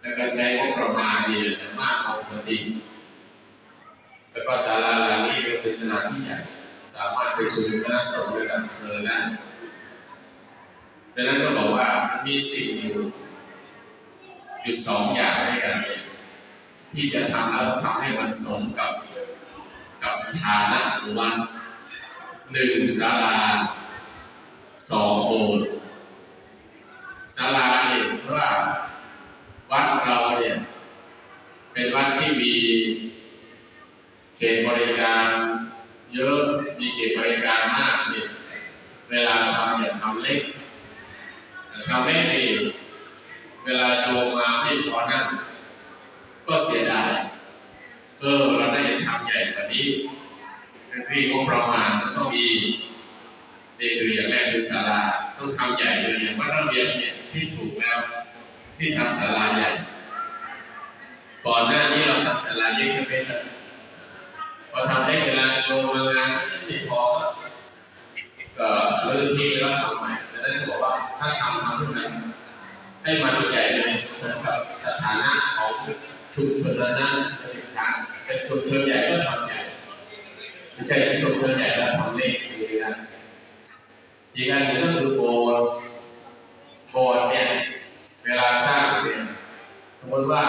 แล้วก็ใช้งบประมาณนี่จะมากกว่าปกติแล้วก็ศาลาหลังนี้ก็เป็นศาลาที่ใหญ่สามารถไประชุมคณะสงฆ์ระดับอำเภอได้ดังนั้นก็บอกว่ามีสิ่งอยู่อยู่สองอย่างด้วยกันเนี่ยที่จะทำแล้วทำให้มันสมกับกับฐานะของวัดหนึ่งศาลาสองโบสถ์ศาลาเนี่ยถือว่า วัดเราเนี่ยเป็นวัดที่ มีเขตบริการเยอะ มีเขตบริการมากเนี่ยเวลาทำอย่าทำเล็กทำเล็กนี่เวลาโยมมาไม่พอนั่งก็เสียดาย เออเราได้ทำใหญ่กว่านี้ก็คืองบประมาณมันต้องมีนี่คืออย่างแรกคือศาลาต้องทำใหญ่เลยอย่างวัดระเบียงเนี่ยที่ถูกแล้วที่ทำศาลาใหญ่ ก่อนหน้านี้เราทำศาลาเล็กใช่ไหมครับพอทำได้เวลาโยมางานไม่พอก็เลิกที่แล้วทำใหม่แล้วนั่นบอกว่าถ้าทำทำขึ้นมาให้มันใหญ่เลยสำหรับสถานะของชุมชนนั้นเป็นทางเป็นชุมชนใหญ่ก็ทำใหญ่ไม่ใช่ชุมชนใหญ่แล้วทำเล็กอย่างนี้นะอีกอันหนึ่งก็คือโบสถ์โบสถ์เนี่ยเวลาสร้างเนี่ยสมมติว่า